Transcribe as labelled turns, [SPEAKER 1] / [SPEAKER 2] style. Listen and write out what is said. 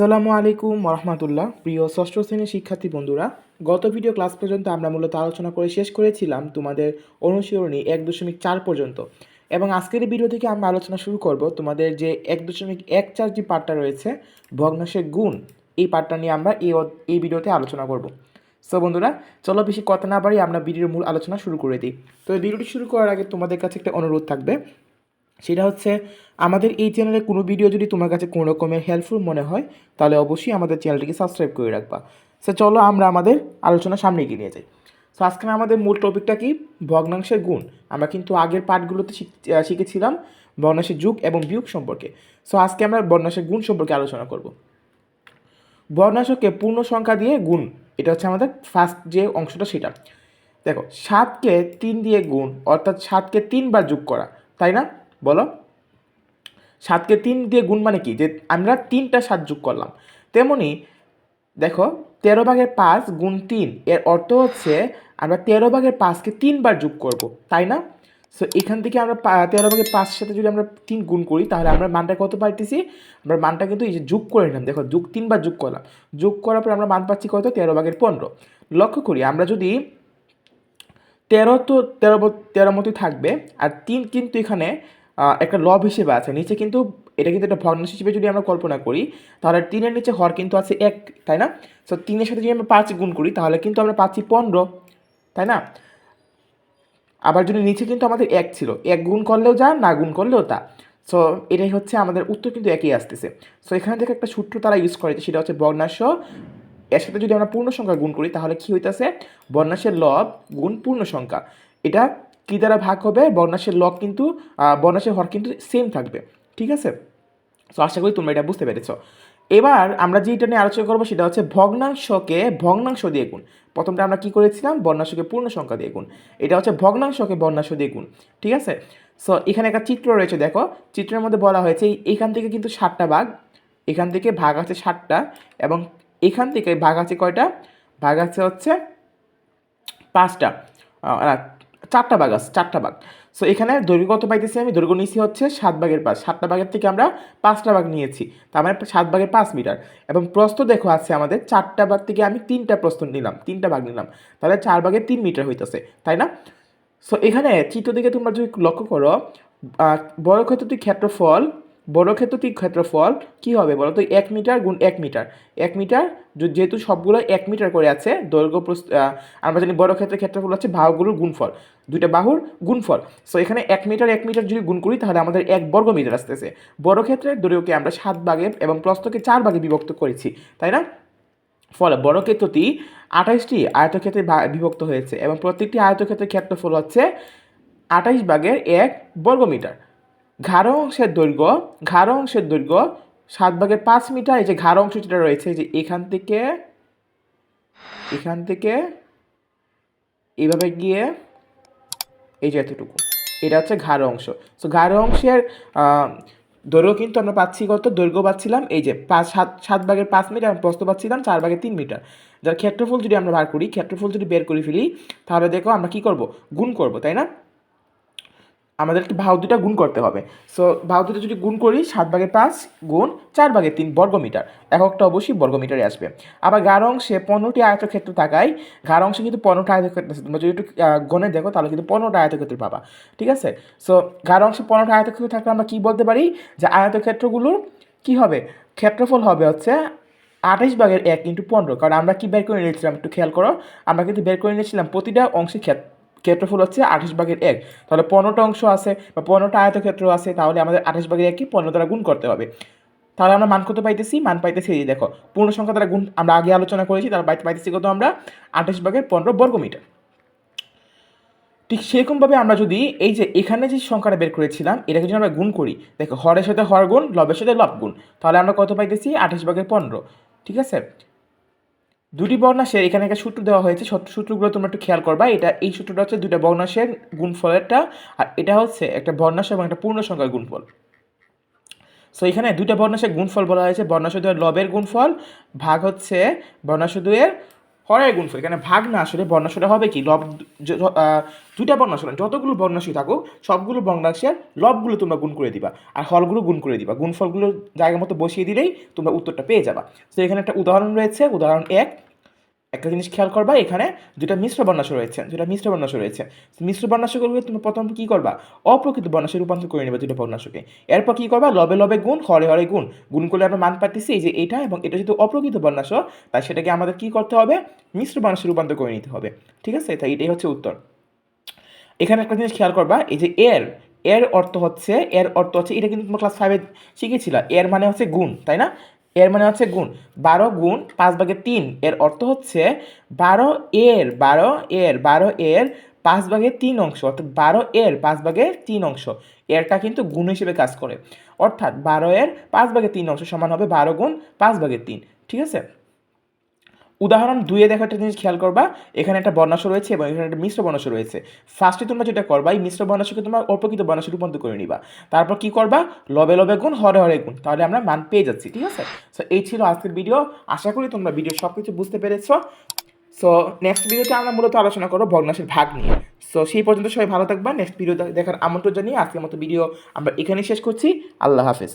[SPEAKER 1] আসসালামু আলাইকুম রহমতুল্লাহ প্রিয় ষষ্ঠ শ্রেণির শিক্ষার্থী বন্ধুরা, গত ভিডিও ক্লাস পর্যন্ত আমরা মূলত আলোচনা করে শেষ করেছিলাম তোমাদের অনুশীলনী এক দশমিক চার পর্যন্ত। এবং আজকের ভিডিও থেকে আমরা আলোচনা শুরু করব তোমাদের যে এক দশমিক এক চার যে পার্টটা রয়েছে, ভগ্নাংশের গুণ, এই পার্টটা নিয়ে আমরা এই এই ভিডিওতে আলোচনা করব। সো বন্ধুরা, চলো বেশি কথা না বাড়ি আমরা ভিডিওর মূল আলোচনা শুরু করে দিই। তো এই ভিডিওটি শুরু করার আগে তোমাদের কাছে একটা অনুরোধ থাকবে সেটা হচ্ছে, আমাদের এই চ্যানেলে কোনো ভিডিও যদি তোমার কাছে কোনো রকমের হেল্পফুল মনে হয়, তাহলে অবশ্যই আমাদের চ্যানেলটিকে সাবস্ক্রাইব করে রাখবা। সে চলো আমরা আমাদের আলোচনা সামনে এগিয়ে নিয়ে যাই। সো আজকে আমাদের মূল টপিকটা কি? ভগ্নাংশের গুণ। আমরা কিন্তু আগের পার্টগুলোতে শিখ- শিখেছিলাম ভগ্নাংশের যুগ এবং বিয়োগ সম্পর্কে। সো আজকে আমরা ভগ্নাংশের গুণ সম্পর্কে আলোচনা করব। ভগ্নাংশকে পূর্ণ সংখ্যা দিয়ে গুণ, এটা হচ্ছে আমাদের ফার্স্ট যে অংশটা সেটা। দেখো, সাতকে তিন দিয়ে গুণ, অর্থাৎ সাতকে তিনবার যোগ করা, তাই না? সাতকে তিন দিয়ে গুণ মানে কি? যে আমরা তিনটা সাত যোগ করলাম। তেমনি দেখো, তেরো ভাগের পাঁচ গুণ তিন, এর অর্থ হচ্ছে আমরা তেরো ভাগের পাঁচকে তিনবার যোগ করব, তাই না? সো এখান থেকে আমরা তেরো ভাগের পাঁচের সাথে যদি আমরা তিন গুণ করি, তাহলে আমরা মানটা কত পাইতেছি? আমরা মানটা কিন্তু এই যে যোগ করে নিলাম। দেখো, যোগ তিনবার যোগ করলাম। যোগ করার পর আমরা মান পাচ্ছি কত? তেরো ভাগের পনেরো। লক্ষ্য করি, আমরা যদি তেরো তো, তেরো তেরো মতোই থাকবে, আর তিন কিন্তু এখানে একটা লব হিসেবে আছে। নিচে কিন্তু এটা কিন্তু একটা ভগ্নাংশ হিসেবে যদি আমরা কল্পনা করি, তাহলে তিনের নিচে হর কিন্তু আছে এক, তাই না? সো তিনের সাথে যদি আমরা পাঁচ গুণ করি, তাহলে কিন্তু আমরা পাচ্ছি পনেরো, তাই না? আবার যদি নিচে কিন্তু আমাদের এক ছিল, এক গুণ করলেও যা, না গুণ করলেও তা। সো এটাই হচ্ছে আমাদের উত্তর কিন্তু একই আসতেছে। সো এখানে থেকে একটা সূত্র তারা ইউজ করে সেটা হচ্ছে বর্ণাংশ এর সাথে যদি আমরা পূর্ণ সংখ্যা গুণ করি, তাহলে কি হইতেছে? বর্ণাংশের লব গুণ পূর্ণ সংখ্যা এটা কি দ্বারা ভাগ হবে? বর্ণাংশের লক কিন্তু আহ, বর্ণাংশের হর কিন্তু সেম থাকবে। ঠিক আছে? সো আশা করি তোমরা এটা বুঝতে পেরেছ। এবার আমরা যেটা নিয়ে আলোচনা করব সেটা হচ্ছে ভগ্নাংশকে ভগ্নাংশ দিয়ে গুণ। প্রথমটা আমরা কি করেছিলাম? বর্ণাংশকে পূর্ণ সংখ্যা দিয়ে গুণ। এটা হচ্ছে ভগ্নাংশকে বর্ণাংশ দিয়ে গুণ। ঠিক আছে? সো এখানে একটা চিত্র রয়েছে দেখো। চিত্রের মধ্যে বলা হয়েছে এখান থেকে কিন্তু ষাটটা ভাগ এখান থেকে ভাগ আছে ষাটটা এবং এখান থেকে ভাগ আছে কয়টা? ভাগ আছে হচ্ছে পাঁচটা। চারটা বাঘ আছে, চারটা বাঘ। সো এখানে দৈর্ঘ্য কত পাইতেছি আমি? দৈর্ঘ্য নিয়েছি হচ্ছে সাত বাঘের পাঁচ। সাতটা বাঘের থেকে আমরা পাঁচটা বাঘ নিয়েছি। তার মানে সাত বাঘের পাঁচ মিটার। এবং প্রস্থ দেখো আছে আমাদের, চারটা বাঘ থেকে আমি তিনটা প্রস্থ নিলাম, তিনটা বাঘ নিলাম। তাহলে চার বাঘের তিন মিটার হইতেছে, তাই না? সো এখানে চিত্র দিকে তোমরা যদি লক্ষ্য করো বড় ক্ষেত্রটি ক্ষেত্রফল বড় ক্ষেত্রটি ক্ষেত্রফল কি হবে বলো তো? এক মিটার গুণ এক মিটার। এক মিটার যেহেতু সবগুলো এক মিটার করে আছে, দৈর্ঘ্য আমরা জানি বড় ক্ষেত্রের ক্ষেত্রফল হচ্ছে বাহুগুলোর গুণফল। দুইটা বাহুর গুণফল। সো এখানে এক মিটার এক মিটার যদি গুণ করি, তাহলে আমাদের এক বর্গ মিটার আসতেছে। বড় ক্ষেত্রের দৈর্ঘ্যকে আমরা সাত ভাগে এবং প্রস্থকে চার ভাগে বিভক্ত করেছি, তাই না? ফলে বড় ক্ষেত্রটি আঠাইশটি আয়তক্ষেত্রে বিভক্ত হয়েছে এবং প্রত্যেকটি আয়তক্ষেত্রের ক্ষেত্রফল হচ্ছে আঠাইশ ভাগের এক বর্গমিটার ঘাড় অংশের দৈর্ঘ্য, ঘাড় অংশের দৈর্ঘ্য সাত ভাগের পাঁচ মিটার, এই যে ঘাড় অংশ যেটা রয়েছে যে এখান থেকে এখান থেকে এইভাবে গিয়ে এই যে এতটুকু। এটা হচ্ছে ঘাড় অংশ। সো ঘাড় অংশের দৈর্ঘ্য কিন্তু আমরা পাচ্ছি কত? দৈর্ঘ্য পাচ্ছিলাম, এই যে পাঁচ, সাত সাত ভাগের পাঁচ মিটার প্রস্থ পাচ্ছিলাম চার ভাগের তিন মিটার। যার ক্ষেত্রফল যদি আমরা বার করি, ক্ষেত্রফল যদি বের করে ফেলি, তাহলে দেখো আমরা কি করব? গুণ করব, তাই না? আমাদেরকে বাহু দুটা গুণ করতে হবে। সো বাহু দুটা যদি গুণ করি, সাত ভাগের পাঁচ গুণ চার ভাগে তিন বর্গমিটার। এককটা অবশ্যই বর্গমিটারে আসবে। আবার গাঢ় অংশে পনেরোটি আয়তক্ষেত্র থাকায়, গাঢ় অংশে কিন্তু পনেরোটা আয়তক্ষেত্র আছে। তোমরা যদি একটু গণে দেখো, তাহলে কিন্তু পনেরোটা আয়তক্ষেত্র পাবা। ঠিক আছে? সো গাঢ় অংশে পনেরোটা আয়তক্ষেত্র থাকলে আমরা কী বলতে পারি? যে আয়তক্ষেত্রগুলোর কী হবে? ক্ষেত্রফল হবে হচ্ছে আঠাইশ ভাগের এক ইন্টু পনেরো। কারণ আমরা কি বের করে নিয়েছিলাম? একটু খেয়াল করো। আমরা কিন্তু বের করে নিয়েছিলাম প্রতিটা অংশে ক্ষেত্র ক্ষেত্রফল হচ্ছে আঠাশ ভাগের এক। তাহলে পনেরোটা অংশ আছে বা পনেরোটা আয়তক্ষেত্র আছে, তাহলে আমাদের আঠাশ ভাগের এককে পনেরো দ্বারা গুণ করতে হবে। তাহলে আমরা মান কত পাইতেছি? মান পাইতেছি এই দেখো, পূর্ণ সংখ্যা দ্বারা গুণ আমরা আগে আলোচনা করেছি পাইতে পাইতেছি কত আমরা? আঠাশ ভাগের পনেরো বর্গমিটার। ঠিক সেরকমভাবে আমরা যদি এই যে এখানে যে সংখ্যাটা বের করেছিলাম, এটাকে যদি আমরা গুণ করি, দেখো হরের সাথে হর গুণ, লবের সাথে লব গুণ, তাহলে আমরা কত পাইতেছি? আঠাশ ভাগের পনেরো। ঠিক আছে? দুটি বর্ণাশের, এখানে একটা সূত্র দেওয়া হয়েছে সূত্র- সূত্রগুলো তোমরা একটু খেয়াল করবা। এটা, এই সূত্রটা হচ্ছে দুটা বর্ণাশের একটা আর এটা হচ্ছে একটা বর্ণাশ এবং একটা পূর্ণ সংখ্যার গুণফল। সো এখানে দুটা বর্ণাশের গুণফল বলা হয়েছে বর্ণাশ দুয়ের লবের গুণফল, ভাগ হচ্ছে বর্ণাশ দুয়ের হরের গুণফল এখানে ভাগ না আসলে বর্ণাসরে হবে কি? লব দুইটা বর্ণাশয় না, যতগুলো বর্ণাসী থাকুক সবগুলো বর্ণাসের লবগুলো তোমরা গুণ করে দিবা আর হলগুলো গুণ করে দিবা। গুণফলগুলো জায়গা মতো বসিয়ে দিলেই তোমরা উত্তরটা পেয়ে যাবা। তো এখানে একটা উদাহরণ রয়েছে উদাহরণ এক একটা জিনিস খেয়াল করবা, এখানে দুটা মিশ্র বর্ণাশয় রয়েছে দুটা মিশ্র বর্ণাশয় রয়েছে। মিশ্র বর্ণাশয়গুলোকে তুমি প্রথম কি করবা? অপ্রকৃত বর্ণাশয় রূপান্তর করে নেবে দুটো বর্ণাশয়কে এরপর কি করবা? লবে লবে গুণ, হরে হরে গুণ। গুণ করলে আমরা মান পাচ্ছি এই যে এটা এবং এটা যেহেতু অপ্রকৃত বর্ণাশয় তাই সেটাকে আমাদের কি করতে হবে? মিশ্র বর্ণাশয় রূপান্তর করে নিতে হবে। ঠিক আছে? তাই এটাই হচ্ছে উত্তর। এখানে একটা জিনিস খেয়াল করবা, এই যে এর এর অর্থ হচ্ছে, এর অর্থ হচ্ছে, এটা কিন্তু তোমরা ক্লাস ফাইভে শিখেছিলা, এর মানে হচ্ছে গুণ, তাই না? এর মানে হচ্ছে গুণ। বারো গুণ পাঁচ ভাগে তিন, এর অর্থ হচ্ছে বারো এর বারো এর বারো এর পাঁচ ভাগে তিন অংশ, অর্থাৎ বারো এর পাঁচ ভাগে তিন অংশ, এরটা কিন্তু গুণ হিসেবে কাজ করে। অর্থাৎ বারো এর পাঁচ ভাগে তিন অংশ সমান হবে বারো গুণ পাঁচ ভাগে তিন, ঠিক আছে? উদাহরণ দুইয়ে দেখো একটা জিনিস খেয়াল করবা, এখানে একটা বর্ণাশ রয়েছে এবং এখানে একটা মিশ্র বর্ণাশ রয়েছে। ফার্স্টে তোমরা যেটা করবা এই মিশ্র বর্ণাশকে তোমরা অপ্রকৃত বর্ণাশে রূপান্তর করে নিবা। তারপর কি করবা? লবে লবে গুণ, হরে হরে গুণ। তাহলে আমরা মান পেয়ে যাচ্ছি, ঠিক আছে? সো এই ছিল আজকের ভিডিও আশা করি তোমরা ভিডিও সব কিছু বুঝতে পেরেছ। সো নেক্সট ভিডিওতে আমরা মূলত আলোচনা করব ভগ্নাশের ভাগ নিয়ে। সো সেই পর্যন্ত সবাই ভালো থাকবা। নেক্সট ভিডিও দেখার আমন্ত্রণ জানিয়ে আজকের মতো ভিডিও আমরা এখানেই শেষ করছি। আল্লাহ হাফেজ।